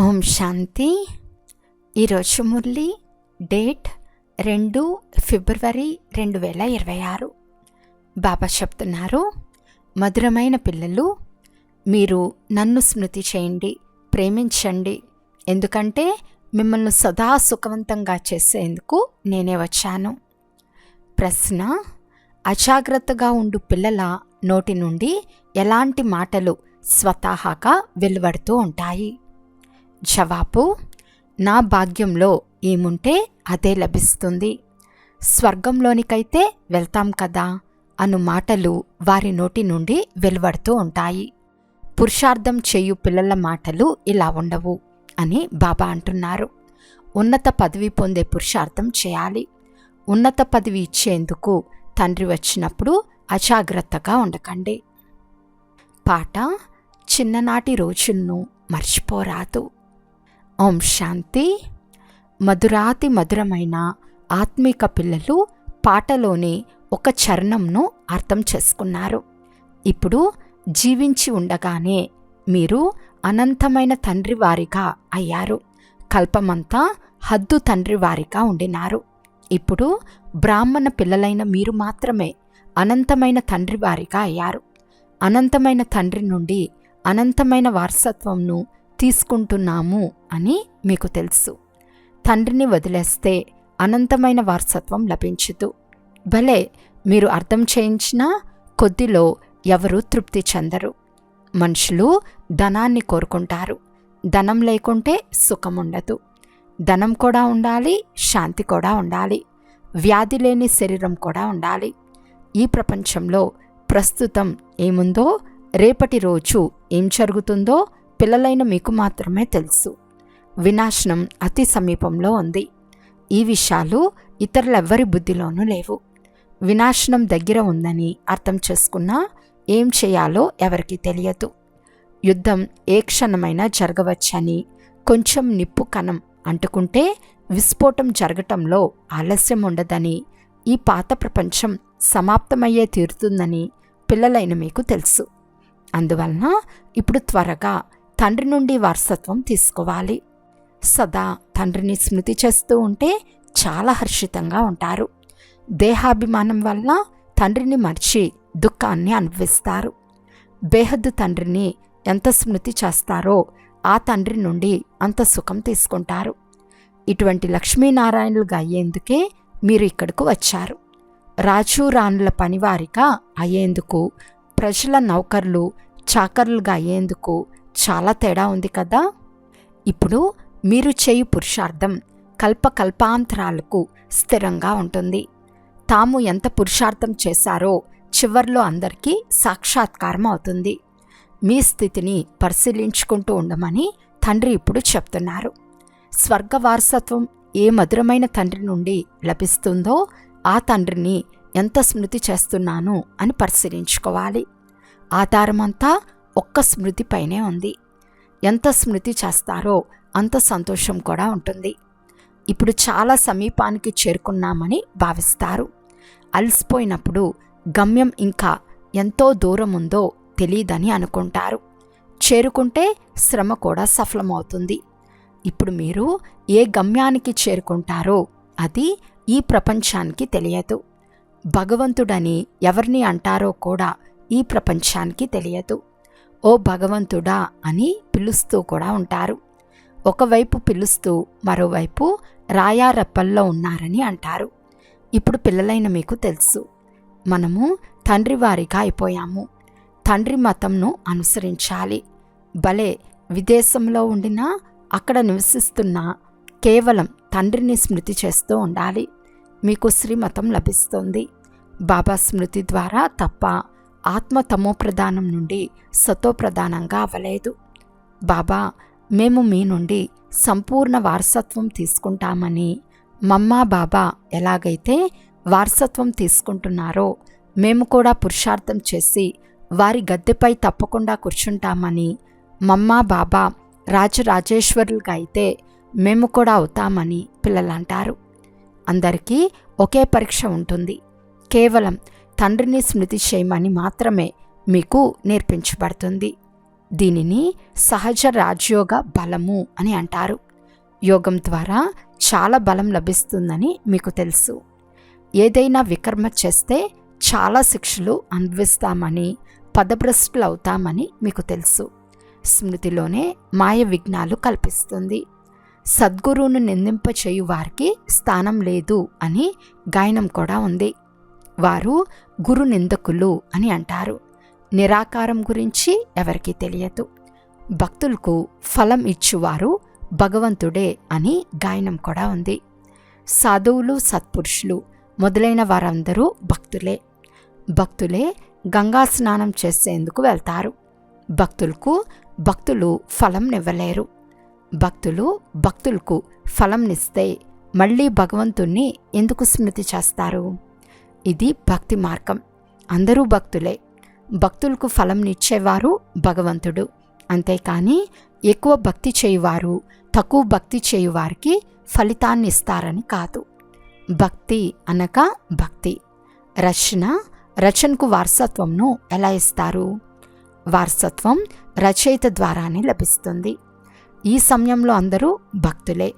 ఓం శాంతి. ఈరోజు మురళి డేట్ రెండు ఫిబ్రవరి రెండు వేల ఇరవై ఆరు. బాబా చెప్తున్నారు మధురమైన పిల్లలు మీరు నన్ను స్మృతి చేయండి ప్రేమించండి. ఎందుకంటే మిమ్మల్ని సదా సుఖవంతంగా చేసేందుకు నేనే వచ్చాను. ప్రశ్న అజాగ్రత్తగా ఉండు పిల్లల నోటి నుండి ఎలాంటి మాటలు స్వతహాగా వెలువడుతూ ఉంటాయి? జవాబు నా భాగ్యంలో ఏముంటే అదే లభిస్తుంది. స్వర్గంలోనికైతే వెళ్తాం కదా అను మాటలు వారి నోటి నుండి వెలువడుతూ ఉంటాయి. పురుషార్థం చేయు పిల్లల మాటలు ఇలా ఉండవు అని బాబా అంటున్నారు. ఉన్నత పదవి పొందే పురుషార్థం చేయాలి. ఉన్నత పదవి ఇచ్చేందుకు తండ్రి వచ్చినప్పుడు అజాగ్రత్తగా ఉండకండి. పాట చిన్ననాటి రోజులను మర్చిపోరాదు. ఓం శాంతి. మధురాతి మధురమైన ఆత్మిక పిల్లలు పాటలోని ఒక చరణంను అర్థం చేసుకున్నారు. ఇప్పుడు జీవించి ఉండగానే మీరు అనంతమైన తండ్రి వారిగా అయ్యారు. కల్పమంతా హద్దు తండ్రి వారిగా ఉండినారు. ఇప్పుడు బ్రాహ్మణ పిల్లలైన మీరు మాత్రమే అనంతమైన తండ్రి వారిగా అయ్యారు. అనంతమైన తండ్రి నుండి అనంతమైన వారసత్వంను తీసుకుంటున్నాము అని మీకు తెలుసు. తండ్రిని వదిలేస్తే అనంతమైన వారసత్వం లభించదు. భలే మీరు అర్థం చేయించినా కొద్దిలో ఎవరు తృప్తి చెందరు. మనుషులు ధనాన్ని కోరుకుంటారు. ధనం లేకుంటే సుఖం ఉండదు ధనం కూడా ఉండాలి శాంతి కూడా ఉండాలి. వ్యాధి లేని శరీరం కూడా ఉండాలి. ఈ ప్రపంచంలో ప్రస్తుతం ఏముందో రేపటి రోజు ఏం జరుగుతుందో పిల్లలైన మీకు మాత్రమే తెలుసు. వినాశనం అతి సమీపంలో ఉంది. ఈ విషయాలు ఇతరులెవ్వరి బుద్ధిలోనూ లేవు. వినాశనం దగ్గర ఉందని అర్థం చేసుకున్నా ఏం చేయాలో ఎవరికి తెలియదు. యుద్ధం ఏ క్షణమైనా జరగవచ్చని కొంచెం నిప్పు కణం అంటుకుంటే విస్ఫోటం జరగటంలో ఆలస్యం ఉండదని ఈ పాత ప్రపంచం సమాప్తమయ్యే తీరుతుందని పిల్లలైన మీకు తెలుసు. అందువలన ఇప్పుడు త్వరగా తండ్రి నుండి వారసత్వం తీసుకోవాలి. సదా తండ్రిని స్మృతి చేస్తూ ఉంటే చాలా హర్షితంగా ఉంటారు. దేహాభిమానం వల్ల తండ్రిని మర్చి దుఃఖాన్ని అనుభవిస్తారు. బేహద్దు తండ్రిని ఎంత స్మృతి చేస్తారో ఆ తండ్రి నుండి అంత సుఖం తీసుకుంటారు. ఇటువంటి లక్ష్మీనారాయణులుగా అయ్యేందుకే మీరు ఇక్కడకు వచ్చారు. రాజు రాణుల పనివారిగా అయ్యేందుకు ప్రజల నౌకర్లు చాకర్లుగా అయ్యేందుకు చాలా తేడా ఉంది కదా? ఇప్పుడు మీరు చేయు పురుషార్థం కల్పకల్పాంతరాలకు స్థిరంగా ఉంటుంది. తాము ఎంత పురుషార్థం చేశారో చివర్లో అందరికీ సాక్షాత్కారం అవుతుంది. మీ స్థితిని పరిశీలించుకుంటూ ఉండమని తండ్రి ఇప్పుడు చెప్తున్నారు. స్వర్గ వారసత్వం ఏ మధురమైన తండ్రి నుండి లభిస్తుందో ఆ తండ్రిని ఎంత స్మృతి చేస్తున్నాను అని పరిశీలించుకోవాలి. ఆధారమంతా ఒక్క స్మృతిపైనే ఉంది. ఎంత స్మృతి చేస్తారో అంత సంతోషం కూడా ఉంటుంది. ఇప్పుడు చాలా సమీపానికి చేరుకున్నామని భావిస్తారు. అలసిపోయినప్పుడు గమ్యం ఇంకా ఎంతో దూరం ఉందో తెలియదని అనుకుంటారు. చేరుకుంటే శ్రమ కూడా సఫలమవుతుంది. ఇప్పుడు మీరు ఏ గమ్యానికి చేరుకుంటారో అది ఈ ప్రపంచానికి తెలియదు. భగవంతుడని ఎవరిని అంటారో కూడా ఈ ప్రపంచానికి తెలియదు. ఓ భగవంతుడా అని పిలుస్తూ కూడా ఉంటారు. ఒకవైపు పిలుస్తూ మరోవైపు రాయారప్పల్లో ఉన్నారని అంటారు. ఇప్పుడు పిల్లలైన మీకు తెలుసు. మనము తండ్రి వారిగా అయిపోయాము. తండ్రి మతంను అనుసరించాలి. భలే! విదేశంలో ఉండినా అక్కడ నివసిస్తున్న కేవలం తండ్రిని స్మృతి చేస్తూ ఉండాలి. మీకు శ్రీమతం లభిస్తుంది. బాబా స్మృతి ద్వారా తప్ప ఆత్మ తమో ప్రధానం నుండి సతో ప్రధానంగా అవ్వలేదు. బాబా మేము మీ నుండి సంపూర్ణ వారసత్వం తీసుకుంటామని మమ్మా బాబా ఎలాగైతే వారసత్వం తీసుకుంటున్నారో మేము కూడా పురుషార్థం చేసి వారి గద్దెపై తప్పకుండా కూర్చుంటామని మమ్మా బాబా రాజరాజేశ్వరులుగా అయితే మేము కూడా అవుతామని పిల్లలంటారు. అందరికీ ఒకే పరీక్ష ఉంటుంది. కేవలం తండ్రిని స్మృతి చేయమని మాత్రమే మీకు నేర్పించబడుతుంది. దీనిని సహజ రాజయోగ బలము అని అంటారు. యోగం ద్వారా చాలా బలం లభిస్తుందని మీకు తెలుసు. ఏదైనా వికర్మ చేస్తే చాలా శిక్షలు అనుభవిస్తామని పదభ్రష్టులు అవుతామని మీకు తెలుసు. స్మృతిలోనే మాయ విఘ్నాలు కల్పిస్తుంది. సద్గురువును నిందింపచేయు వారికి స్థానం లేదు అని గాయనం కూడా ఉంది. వారు గురు నిందకులు అని అంటారు. నిరాకారం గురించి ఎవరికీ తెలియదు. భక్తులకు ఫలం ఇచ్చువారు భగవంతుడే అని గాయనం కూడా ఉంది. సాధువులు సత్పురుషులు మొదలైన వారందరూ భక్తులే. భక్తులే గంగా స్నానం చేసేందుకు వెళ్తారు. భక్తులకు భక్తులు ఫలంనివ్వలేరు భక్తులు భక్తులకు ఫలంనిస్తే మళ్ళీ భగవంతుణ్ణి ఎందుకు స్మృతి చేస్తారు? ఇది భక్తి మార్గం. అందరూ భక్తులే. భక్తులకు ఫలంనిచ్చేవారు భగవంతుడు. అంతేకాని ఎక్కువ భక్తి చేయువారు తక్కువ భక్తి చేయువారికి ఫలితాన్ని ఇస్తారని కాదు. భక్తి అనగా భక్తి. రచన రచనకు వారసత్వంను ఎలా ఇస్తారు? వారసత్వం రచయిత ద్వారానే లభిస్తుంది. ఈ సమయంలో అందరూ భక్తులే.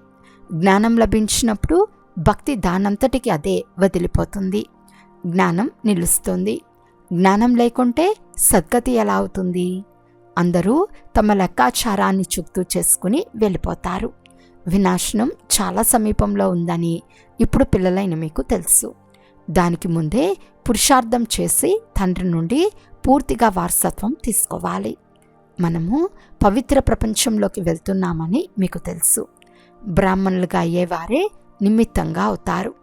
జ్ఞానం లభించినప్పుడు భక్తి దానంతటికి అదే వదిలిపోతుంది. జ్ఞానం నిలుస్తుంది. జ్ఞానం లేకుంటే సద్గతి ఎలా అవుతుంది? అందరూ తమ లెక్కాచారాన్ని చుక్తూ చేసుకుని వెళ్ళిపోతారు. వినాశనం చాలా సమీపంలో ఉందని ఇప్పుడు పిల్లలైన మీకు తెలుసు. దానికి ముందే పురుషార్థం చేసి తండ్రి నుండి పూర్తిగా వారసత్వం తీసుకోవాలి. మనము పవిత్ర ప్రపంచంలోకి వెళ్తున్నామని మీకు తెలుసు. బ్రాహ్మణులుగా అయ్యేవారే నిమిత్తంగా అవుతారు.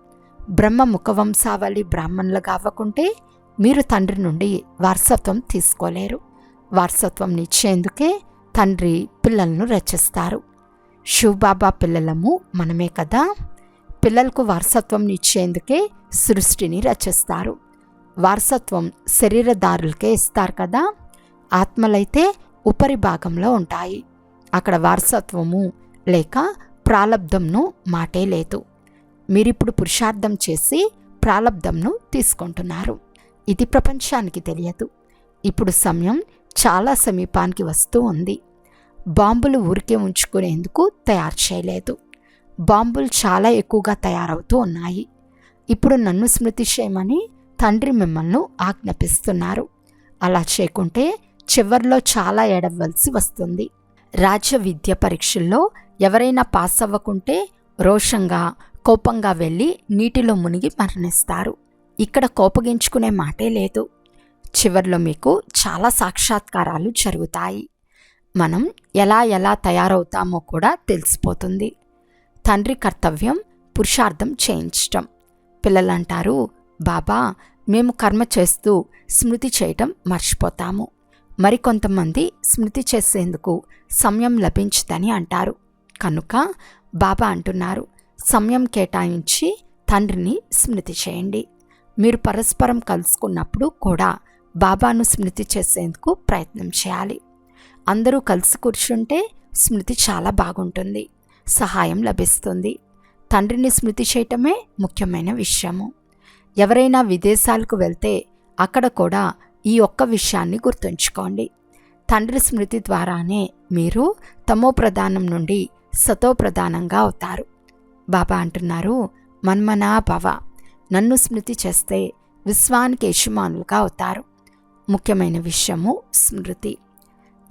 బ్రహ్మ ముఖవంశావళి బ్రాహ్మణులు కావకుంటే మీరు తండ్రి నుండి వారసత్వం తీసుకోలేరు. వారసత్వం ఇచ్చేందుకే తండ్రి పిల్లలను రచిస్తారు. శివబాబా పిల్లలము మనమే కదా. పిల్లలకు వారసత్వం ఇచ్చేందుకే సృష్టిని రచిస్తారు. వారసత్వం శరీరదారులకే ఇస్తారు కదా. ఆత్మలైతే ఉపరి భాగంలో ఉంటాయి. అక్కడ వారసత్వము లేక ప్రాలబ్ధంను మాటే లేదు. మీరిప్పుడు పురుషార్థం చేసి ప్రాలబ్ధంను తీసుకుంటున్నారు. ఇది ప్రపంచానికి తెలియదు. ఇప్పుడు సమయం చాలా సమీపానికి వస్తూ ఉంది. బాంబులు ఊరికే ఉంచుకునేందుకు తయారు చేయలేదు. బాంబులు చాలా ఎక్కువగా తయారవుతూ ఉన్నాయి. ఇప్పుడు నన్ను స్మృతి చేయమని తండ్రి మిమ్మల్ని ఆజ్ఞాపిస్తున్నారు. అలా చేయకుంటే చివరిలో చాలా ఎడవలసి వస్తుంది. రాజ్య విద్య పరీక్షల్లో ఎవరైనా పాస్ అవ్వకుంటే రోషంగా కోపంగా వెళ్ళి నీటిలో మునిగి మరణిస్తారు. ఇక్కడ కోపగించుకునే మాటే లేదు. చివర్లో మీకు చాలా సాక్షాత్కారాలు జరుగుతాయి. మనం ఎలా ఎలా తయారవుతామో కూడా తెలిసిపోతుంది. తండ్రి కర్తవ్యం పురుషార్థం చేయించటం. పిల్లలంటారు బాబా మేము కర్మ చేస్తూ స్మృతి చేయటం మర్చిపోతాము. మరికొంతమంది స్మృతి చేసేందుకు సమయం లభించదని అంటారు. కనుక బాబా అంటున్నారు సమయం కేటాయించి తండ్రిని స్మృతి చేయండి. మీరు పరస్పరం కలుసుకున్నప్పుడు కూడా బాబాను స్మృతి చేసేందుకు ప్రయత్నం చేయాలి. అందరూ కలిసి కూర్చుంటే స్మృతి చాలా బాగుంటుంది. సహాయం లభిస్తుంది. తండ్రిని స్మృతి చేయటమే ముఖ్యమైన విషయము. ఎవరైనా విదేశాలకు వెళ్తే అక్కడ కూడా ఈ ఒక్క విషయాన్ని గుర్తుంచుకోండి. తండ్రి స్మృతి ద్వారానే మీరు తమో ప్రధానం నుండి సతో ప్రధానంగా అవుతారు. బాబా అంటున్నారు మన్మనా భవ నన్ను స్మృతి చేస్తే విశ్వానికి యజమానులుగా అవుతారు. ముఖ్యమైన విషయము స్మృతి.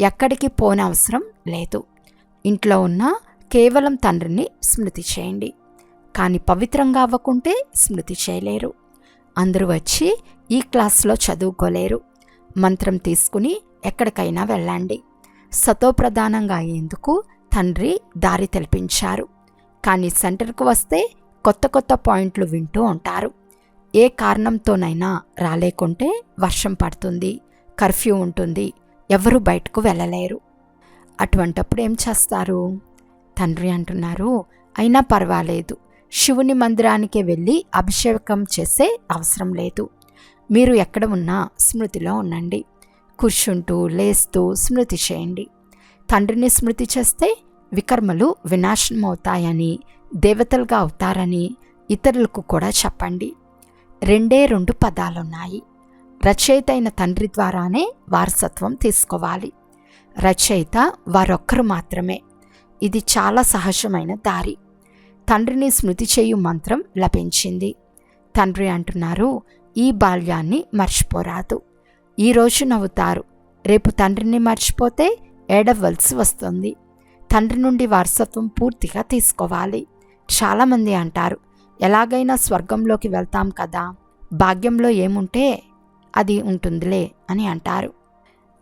ఎక్కడికి పోనవసరం లేదు. ఇంట్లో ఉన్న కేవలం తండ్రిని స్మృతి చేయండి. కానీ పవిత్రంగా అవ్వకుంటే స్మృతి చేయలేరు. అందరూ వచ్చి ఈ క్లాస్లో చదువుకోలేరు. మంత్రం తీసుకుని ఎక్కడికైనా వెళ్ళండి. సతోప్రధానంగా అయ్యేందుకు తండ్రి దారి తెలిపించారు కానీ సెంటర్కు వస్తే కొత్త కొత్త పాయింట్లు వింటూ ఉంటారు. ఏ కారణంతోనైనా రాలేకుంటే వర్షం పడుతుంది కర్ఫ్యూ ఉంటుంది ఎవరు బయటకు వెళ్ళలేరు. అటువంటప్పుడు ఏం చేస్తారు? తండ్రి అంటున్నారు అయినా పర్వాలేదు శివుని మందిరానికి వెళ్ళి అభిషేకం చేసే అవసరం లేదు. మీరు ఎక్కడ ఉన్నా స్మృతిలో ఉండండి. కూర్చుంటూ లేస్తూ స్మృతి చేయండి. తండ్రిని స్మృతి చేస్తే వికర్మలు వినాశనం అవుతాయని దేవతలుగా అవుతారని ఇతరులకు కూడా చెప్పండి. రెండే రెండు పదాలున్నాయి. రచయిత అయిన తండ్రి ద్వారానే వారసత్వం తీసుకోవాలి. రచయిత వారొక్కరు మాత్రమే. ఇది చాలా సహజమైన దారి. తండ్రిని స్మృతి చేయు మంత్రం లభించింది. తండ్రి అంటున్నారు ఈ బాల్యాన్ని మర్చిపోరాదు. ఈరోజు నవ్వుతారు. రేపు తండ్రిని మర్చిపోతే ఏడవలసి వస్తుంది. తండ్రి నుండి వారసత్వం పూర్తిగా తీసుకోవాలి. చాలామంది అంటారు ఎలాగైనా స్వర్గంలోకి వెళ్తాం కదా భాగ్యంలో ఏముంటే అది ఉంటుందిలే అని అంటారు.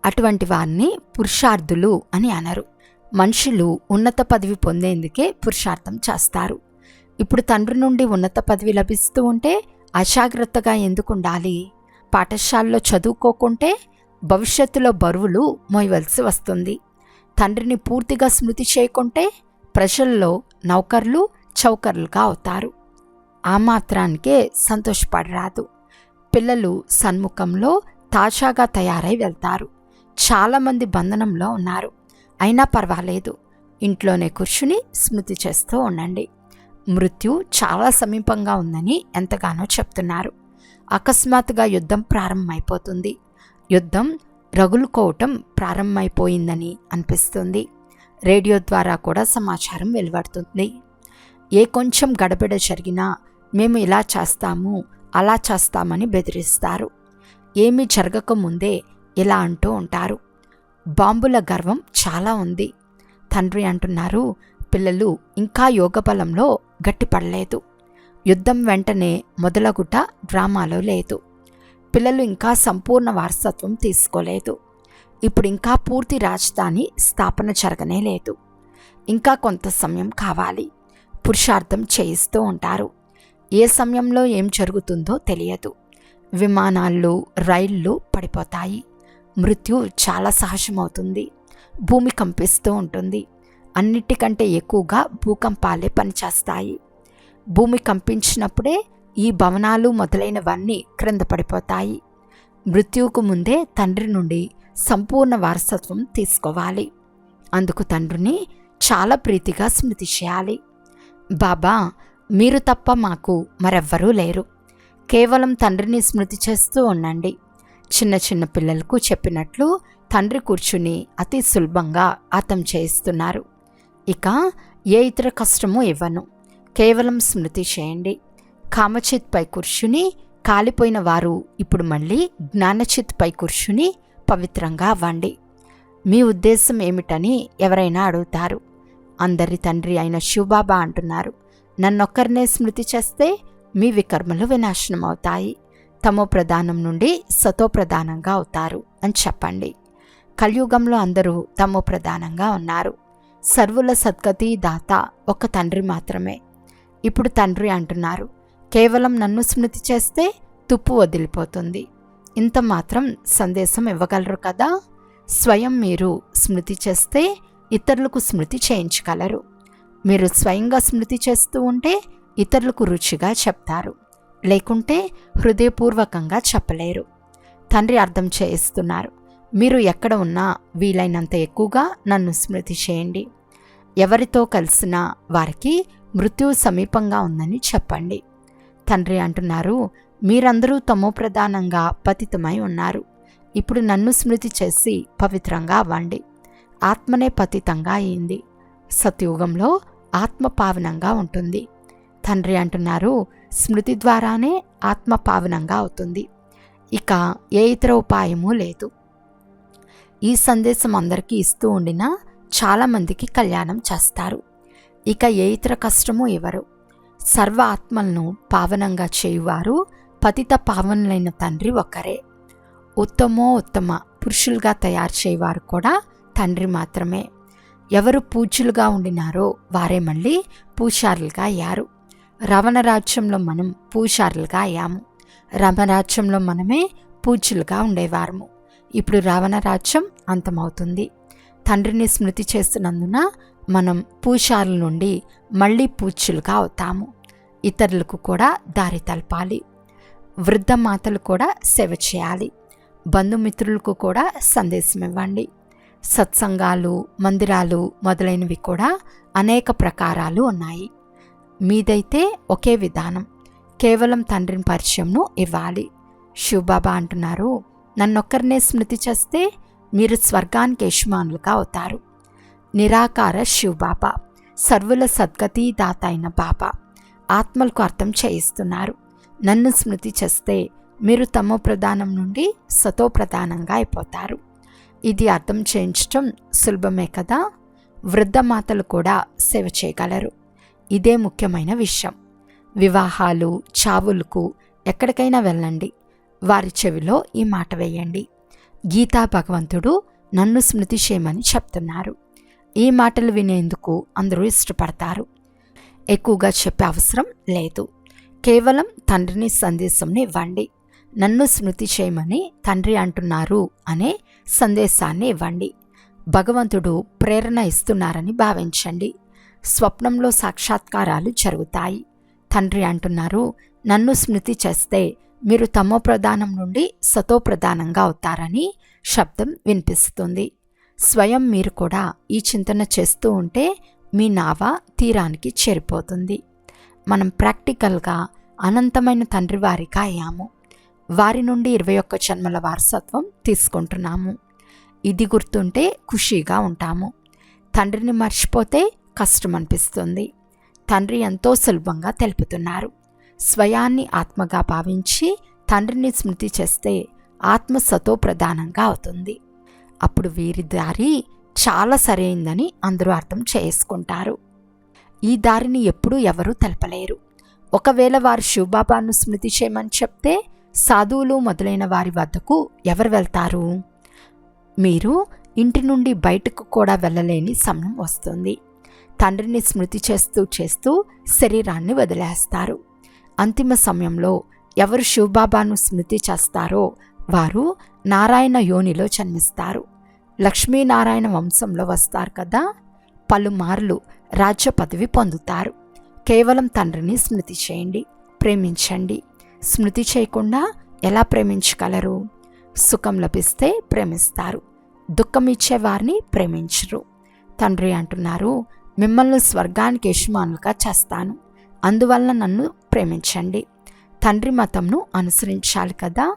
అటువంటి వారిని పురుషార్థులు అని అనరు. మనుషులు ఉన్నత పదవి పొందేందుకే పురుషార్థం చేస్తారు. ఇప్పుడు తండ్రి నుండి ఉన్నత పదవి లభిస్తూ ఉంటే అజాగ్రత్తగా ఎందుకు ఉండాలి? పాఠశాలలో చదువుకోకుంటే భవిష్యత్తులో బరువులు మోయవలసి వస్తుంది. తండ్రిని పూర్తిగా స్మృతి చేయకుంటే ప్రజల్లో నౌకర్లు చౌకర్లుగా అవుతారు. ఆ మాత్రానికే సంతోషపడరాదు. పిల్లలు సన్ముఖంలో తాజాగా తయారై వెళ్తారు. చాలామంది బంధనంలో ఉన్నారు. అయినా పర్వాలేదు. ఇంట్లోనే కూర్చుని స్మృతి చేస్తూ ఉండండి. మృత్యు చాలా సమీపంగా ఉందని ఎంతగానో చెప్తున్నారు. అకస్మాత్తుగా యుద్ధం ప్రారంభమైపోతుంది. యుద్ధం రగులుకోవటం ప్రారంభమైపోయిందని అనిపిస్తుంది. రేడియో ద్వారా కూడా సమాచారం వెలువడుతుంది. ఏ కొంచెం గడబిడ జరిగినా మేము ఇలా చేస్తాము అలా చేస్తామని బెదిరిస్తారు. ఏమీ జరగకముందే ఇలా అంటూ ఉంటారు. బాంబుల గర్వం చాలా ఉంది. తండ్రి అంటున్నారు పిల్లలు ఇంకా యోగబలంలో గట్టిపడలేదు. యుద్ధం వెంటనే మొదలగుట డ్రామాలో లేదు. పిల్లలు ఇంకా సంపూర్ణ వారసత్వం తీసుకోలేదు. ఇప్పుడు ఇంకా పూర్తి రాజధాని స్థాపన జరగనే లేదు. ఇంకా కొంత సమయం కావాలి. పురుషార్థం చేయిస్తూ ఉంటారు. ఏ సమయంలో ఏం జరుగుతుందో తెలియదు. విమానాలు రైళ్ళు పడిపోతాయి. మృత్యు చాలా సహజమవుతుంది. భూమి కంపిస్తూ ఉంటుంది. అన్నిటికంటే ఎక్కువగా భూకంపాలే పనిచేస్తాయి. భూమి కంపించినప్పుడే ఈ భవనాలు మొదలైనవన్నీ క్రింద పడిపోతాయి. మృత్యువుకు ముందే తండ్రి నుండి సంపూర్ణ వారసత్వం తీసుకోవాలి. అందుకు తండ్రిని చాలా ప్రీతిగా స్మృతి చేయాలి బాబా మీరు తప్ప మాకు మరెవ్వరూ లేరు. కేవలం తండ్రిని స్మృతి చేస్తూ ఉండండి. చిన్న చిన్న పిల్లలకు చెప్పినట్లు తండ్రి కూర్చుని అతి సులభంగా అర్థం చేయిస్తున్నారు. ఇక ఏ ఇతర కష్టము ఇవ్వను. కేవలం స్మృతి చేయండి. కామచిత్పై కూర్చుని కాలిపోయిన వారు ఇప్పుడు మళ్ళీ జ్ఞానచిత్పై కూర్చుని పవిత్రంగా అవ్వండి. మీ ఉద్దేశం ఏమిటని ఎవరైనా అడుగుతారు. అందరి తండ్రి అయిన శివబాబా అంటున్నారు నన్నొక్కరినే స్మృతి చేస్తే మీ వికర్మలు వినాశనం అవుతాయి తమో ప్రధానం నుండి సతో ప్రధానంగా అవుతారు అని చెప్పండి. కలియుగంలో అందరూ తమో ప్రధానంగా ఉన్నారు. సర్వుల సద్గతి దాత ఒక తండ్రి మాత్రమే. ఇప్పుడు తండ్రి అంటున్నారు కేవలం నన్ను స్మృతి చేస్తే తుప్పు వదిలిపోతుంది. ఇంత మాత్రం సందేశం ఇవ్వగలరు కదా? స్వయం మీరు స్మృతి చేస్తే ఇతరులకు స్మృతి చేయించగలరు. మీరు స్వయంగా స్మృతి చేస్తూ ఉంటే ఇతరులకు రుచిగా చెప్తారు. లేకుంటే హృదయపూర్వకంగా చెప్పలేరు. తండ్రి అర్థం చేయిస్తున్నారు. మీరు ఎక్కడ ఉన్నా వీలైనంత ఎక్కువగా నన్ను స్మృతి చేయండి. ఎవరితో కలిసినా వారికి మృత్యువు సమీపంగా ఉందని చెప్పండి. తండ్రి అంటున్నారు మీరందరూ తమో ప్రధానంగా పతితమై ఉన్నారు. ఇప్పుడు నన్ను స్మృతి చేసి పవిత్రంగా అవ్వండి. ఆత్మనే పతితంగా అయింది. సత్యుగంలో ఆత్మ పావనంగా ఉంటుంది. తండ్రి అంటున్నారు స్మృతి ద్వారానే ఆత్మ పావనంగా అవుతుంది. ఇక ఏ ఇతర ఉపాయము లేదు. ఈ సందేశం అందరికీ ఇస్తూ ఉండినా చాలామందికి కళ్యాణం చేస్తారు. ఇక ఏ ఇతర కష్టము ఇవ్వరు. సర్వ ఆత్మలను పావనంగా చేయువారు పతిత పావనులైన తండ్రి ఒక్కరే ఉత్తమో ఉత్తమ పురుషులుగా తయారు చేయవారు కూడా తండ్రి మాత్రమే. ఎవరు పూజ్యులుగా ఉండినారో వారే మళ్ళీ పూషారులుగా అయ్యారు. రవణ రాజ్యంలో మనం పూషారులుగా అయ్యాము. రమరాజ్యంలో మనమే పూజ్యులుగా ఉండేవారము. ఇప్పుడు రావణ రాజ్యం అంతమవుతుంది. తండ్రిని స్మృతి చేస్తున్నందున మనం పూజారుల నుండి మళ్ళీ పూజ్యులుగా అవుతాము. ఇతరులకు కూడా దారి తలపాలి. వృద్ధ మాతలు కూడా సేవ చేయాలి. బంధుమిత్రులకు కూడా సందేశం ఇవ్వండి. సత్సంగాలు మందిరాలు మొదలైనవి కూడా అనేక ప్రకారాలు ఉన్నాయి. మీదైతే ఒకే విధానం. కేవలం తండ్రిని పరిచయంను ఇవ్వాలి. శివబాబా అంటున్నారు నన్నొక్కరినే స్మృతి చేస్తే మీరు స్వర్గానికి యజమానులుగా అవుతారు. నిరాకార శివబాబా సర్వుల సద్గతీదాత అయిన బాబా ఆత్మలకు అర్థం చేయిస్తున్నారు. నన్ను స్మృతి చేస్తే మీరు తమో ప్రధానం నుండి సతో ప్రధానంగా అయిపోతారు. ఇది అర్థం చేయించటం సులభమే కదా? వృద్ధ మాతలు కూడా సేవ చేయగలరు. ఇదే ముఖ్యమైన విషయం. వివాహాలు చావులకు ఎక్కడికైనా వెళ్ళండి. వారి చెవిలో ఈ మాట వేయండి. గీతా భగవంతుడు నన్ను స్మృతి చేయమని చెప్తున్నారు. ఈ మాటలు వినేందుకు అందరూ ఇష్టపడతారు. ఎక్కువగా చెప్పే అవసరం లేదు. కేవలం తండ్రిని సందేశంని ఇవ్వండి. నన్ను స్మృతి చేయమని తండ్రి అంటున్నారు అనే సందేశాన్ని ఇవ్వండి. భగవంతుడు ప్రేరణ ఇస్తున్నారని భావించండి. స్వప్నంలో సాక్షాత్కారాలు జరుగుతాయి. తండ్రి అంటున్నారు నన్ను స్మృతి చేస్తే మీరు తమో ప్రధానం నుండి సతో ప్రధానంగా అవుతారని శబ్దం వినిపిస్తుంది. స్వయం మీరు కూడా ఈ చింతన చేస్తూ ఉంటే మీ నావ తీరానికి చేరిపోతుంది. మనం ప్రాక్టికల్గా అనంతమైన తండ్రి వారిగా అయ్యాము. వారి నుండి ఇరవై ఒక్క జన్మల వారసత్వం తీసుకుంటున్నాము. ఇది గుర్తుంటే ఖుషీగా ఉంటాము. తండ్రిని మర్చిపోతే కష్టం అనిపిస్తుంది తండ్రి ఎంతో సులభంగా తెలుపుతున్నారు. స్వయాన్ని ఆత్మగా భావించి తండ్రిని స్మృతి చేస్తే ఆత్మ సతో ప్రధానంగా అవుతుంది. అప్పుడు వీరి దారి చాలా సరైందని అందరూ అర్థం చేసుకుంటారు. ఈ దారిని ఎప్పుడూ ఎవరూ తెలపలేరు. ఒకవేళ వారు శివబాబాను స్మృతి చేయమని చెప్తే సాధువులు మొదలైన వారి వద్దకు ఎవరు వెళ్తారు? మీరు ఇంటి నుండి బయటకు కూడా వెళ్ళలేని సమయం వస్తుంది. తండ్రిని స్మృతి చేస్తూ చేస్తూ శరీరాన్ని వదిలేస్తారు. అంతిమ సమయంలో ఎవరు శివబాబాను స్మృతి చేస్తారో వారు నారాయణ యోనిలో జన్మిస్తారు. లక్ష్మీనారాయణ వంశంలో వస్తారు కదా పలుమార్లు రాజ్య పదవి పొందుతారు. కేవలం తండ్రిని స్మృతి చేయండి ప్రేమించండి. స్మృతి చేయకుండా ఎలా ప్రేమించగలరు? సుఖం లభిస్తే ప్రేమిస్తారు దుఃఖం ఇచ్చే వారిని ప్రేమించరు. తండ్రి అంటున్నారు మిమ్మల్ని స్వర్గానికి యజమానులుగా చేస్తాను అందువల్ల నన్ను ప్రేమించండి. తండ్రి మతంను అనుసరించాలి కదా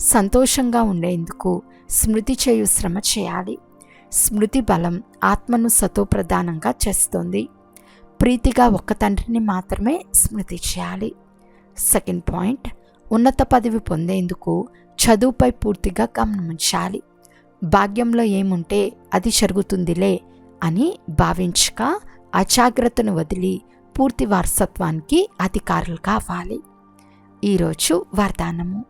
సంతోషంగా ఉండేందుకు స్మృతి చేయు శ్రమ చేయాలి. స్మృతి బలం ఆత్మను సతోప్రధానంగా చేస్తుంది. ప్రీతిగా ఒక్క తండ్రిని మాత్రమే స్మృతి చేయాలి. సెకండ్ పాయింట్ ఉన్నత పదవి పొందేందుకు చదువుపై పూర్తిగా గమనించాలి. భాగ్యంలో ఏముంటే అది జరుగుతుందిలే అని భావించక అజాగ్రత్తను వదిలి పూర్తి వారసత్వానికి అధికారులు కావాలి. ఈరోజు వరదానము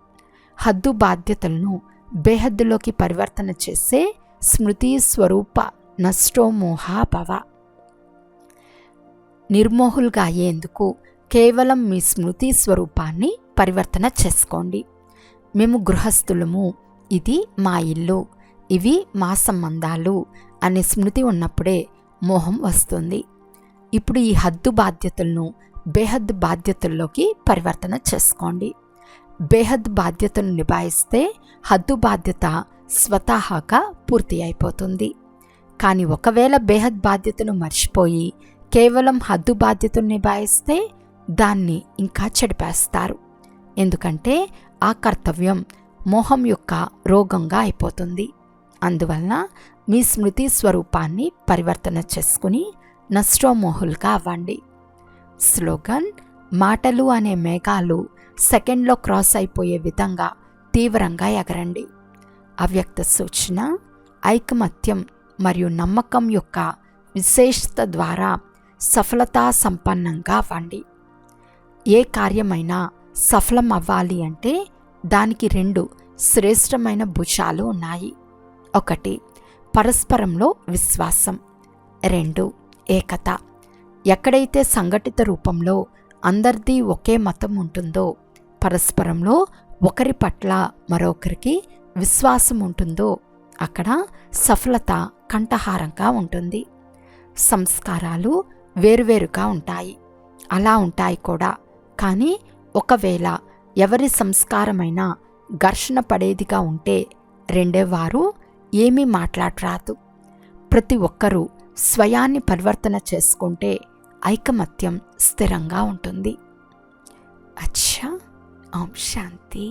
హద్దు బాధ్యతలను బేహద్దులోకి పరివర్తన చేసే స్మృతి స్వరూప నష్టోమోహాభవ నిర్మోహులుగా అయ్యేందుకు కేవలం మీ స్మృతి స్వరూపాన్ని పరివర్తన చేసుకోండి. మేము గృహస్థులము. ఇది మా ఇల్లు. ఇవి మా సంబంధాలు అనే స్మృతి ఉన్నప్పుడే మోహం వస్తుంది. ఇప్పుడు ఈ హద్దు బాధ్యతలను బేహద్దు బాధ్యతల్లోకి పరివర్తన చేసుకోండి. బేహద్ బాధ్యతను నిభాయిస్తే హద్దు బాధ్యత స్వతహాగా పూర్తి అయిపోతుంది. కానీ ఒకవేళ బేహద్ బాధ్యతను మర్చిపోయి కేవలం హద్దు బాధ్యతను నిభాయిస్తే దాన్ని ఇంకా చెడిపేస్తారు. ఎందుకంటే ఆ కర్తవ్యం మోహం యొక్క రోగంగా అయిపోతుంది. అందువలన మీ స్మృతి స్వరూపాన్ని పరివర్తన చేసుకుని నష్టోమోహులుగా అవ్వండి. స్లోగన్ మాటలు అనే మేఘాలు సెకండ్లో క్రాస్ అయిపోయే విధంగా తీవ్రంగా ఎగరండి. అవ్యక్త సూచన ఐకమత్యం మరియు నమ్మకం యొక్క విశేషత ద్వారా సఫలతా సంపన్నంగా అవ్వండి. ఏ కార్యమైనా సఫలం అవ్వాలి అంటే దానికి రెండు శ్రేష్టమైన భుజాలు ఉన్నాయి. ఒకటి పరస్పరంలో విశ్వాసం. రెండు ఏకత. ఎక్కడైతే సంఘటిత రూపంలో అందరిది ఒకే మతం ఉంటుందో పరస్పరంలో ఒకరి పట్ల మరొకరికి విశ్వాసం ఉంటుందో అక్కడ సఫలత కంఠహారంగా ఉంటుంది. సంస్కారాలు వేరువేరుగా ఉంటాయి. అలా ఉంటాయి కూడా. కానీ ఒకవేళ ఎవరి సంస్కారమైనా ఘర్షణ పడేదిగా ఉంటే రెండేవారు ఏమీ మాట్లాడరాదు. ప్రతి ఒక్కరూ స్వయాన్ని పరివర్తన చేసుకుంటే ఐకమత్యం స్థిరంగా ఉంటుంది. అచ్చా! ఓం శాంతి